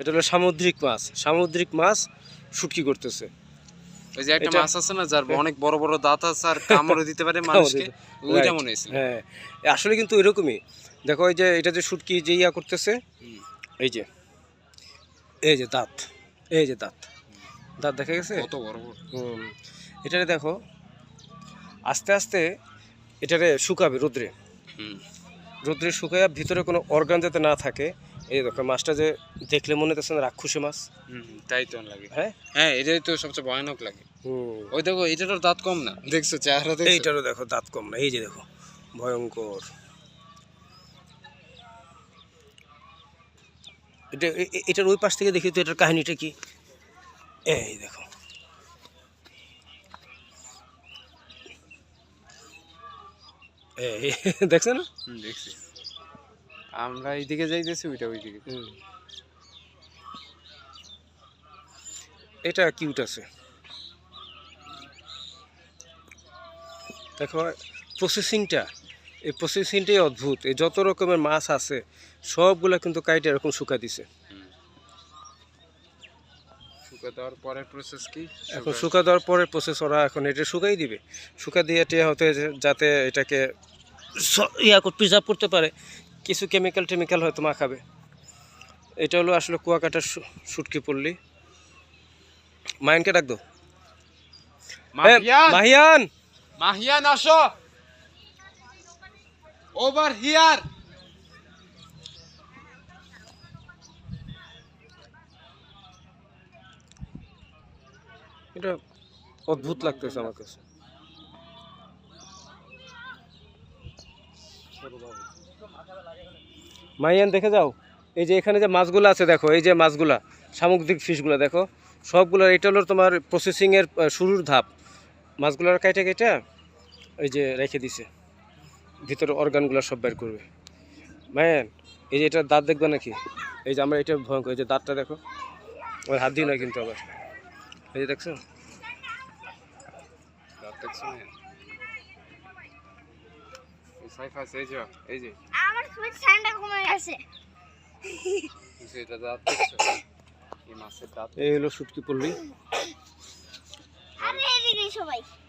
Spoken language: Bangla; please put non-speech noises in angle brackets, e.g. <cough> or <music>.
এটা হলো সামুদ্রিক মাছ। সামুদ্রিক মাছ শুটকি করতেছে। ওই যে একটা মাছ আছে না যার অনেক বড় বড় দাঁত আছে আর কামড়ে দিতে পারে <laughs> মানুষকে ওইটা মনে হয়েছিল। হ্যাঁ। আসলে কিন্তু এরকমই। দেখো এই যে এটা যে শুটকি যে ইয়া করতেছে এই যে এই যে দাঁত এই যে দাঁত। দাঁত দেখা গেছে? কত বড় বড়। হুম এটারে দেখো আস্তে আস্তে এটারে শুকাবে রোদ্রে। হুম। রোদ্রে শুকাইয়া ভিতরে কোনো অর্গান যাতে না থাকে এই দেখো মাছটা যে দেখলে মনে হচ্ছে না রাক্ষসী মাছ। তাই তো লাগে। হ্যাঁ? হ্যাঁ এটাই তো সবচেয়ে ভয়ানক লাগে। ওই দেখো এটারও দাঁত কম না। দেখছ চেহারা দেখছ? এইটারও দেখো দাঁত কম না। এই যে দেখো ভয়ঙ্কর। এটা এটার ওই পাশ থেকে দেখি তো এটার কাহিনীটা কি? এই দেখো। এই দেখছ না? দেখছি। আমরা এইদিকে যাইতেছি ওইটা ওইদিকে এটা কিউট আছে। দেখো প্রসেসিংটা এই প্রসেসিংটাই অদ্ভুত। এই যত রকমের মাছ আছে সবগুলা কিন্তু কাইটে এরকম শুকা দিছে। শুকা দেওয়ার পরের প্রসেস কি? এখন শুকা দেওয়ার পরে প্রসেস ওরা এখন এটা শুকাই দিবে। শুকা দিয়ে টিয়া হতে যাতে এটাকে ইয়া প্রিজার্ভ করতে পারে। কিছু কেমিক্যাল টেমিক্যাল হয়তো মাখাবে এটা হলো আসলে কুয়াকাটার শুটকি পড়লি মাইনকে ডাক দো। মাহিয়ান! মাহিয়ান! আসো! ওভার হিয়ার এটা অদ্ভুত লাগতেছে আমার কাছে। মাইয়ান, দেখে যাও। এই যে এখানে যে মাছগুলো আছে, দেখো, এই যে মাছগুলা সামুদ্রিক ফিশগুলো, দেখো সবগুলো এটা হলো তোমার প্রসেসিংয়ের শুরুর ধাপ। মাছগুলোর কাইটে কেটে এই যে রেখে দিছে। ভিতরে অর্গানগুলো সব বের করবে। মায়ান এই যে এটা দাঁত দেখবে নাকি? এই যে আমরা এটা ভয়ঙ্কর, এই যে দাঁতটা দেখো ওই হাত দিয়ে নয় কিন্তু আবার। এই যে দেখছ? দেখছ সাইফাস এই যে এই যে। আমার খুব ঠান্ডা কমে গেছে। এটা দাঁত এই মাছের দাঁত। এই হলো শুটকি পল্লী। আরে এদিকে সবাই।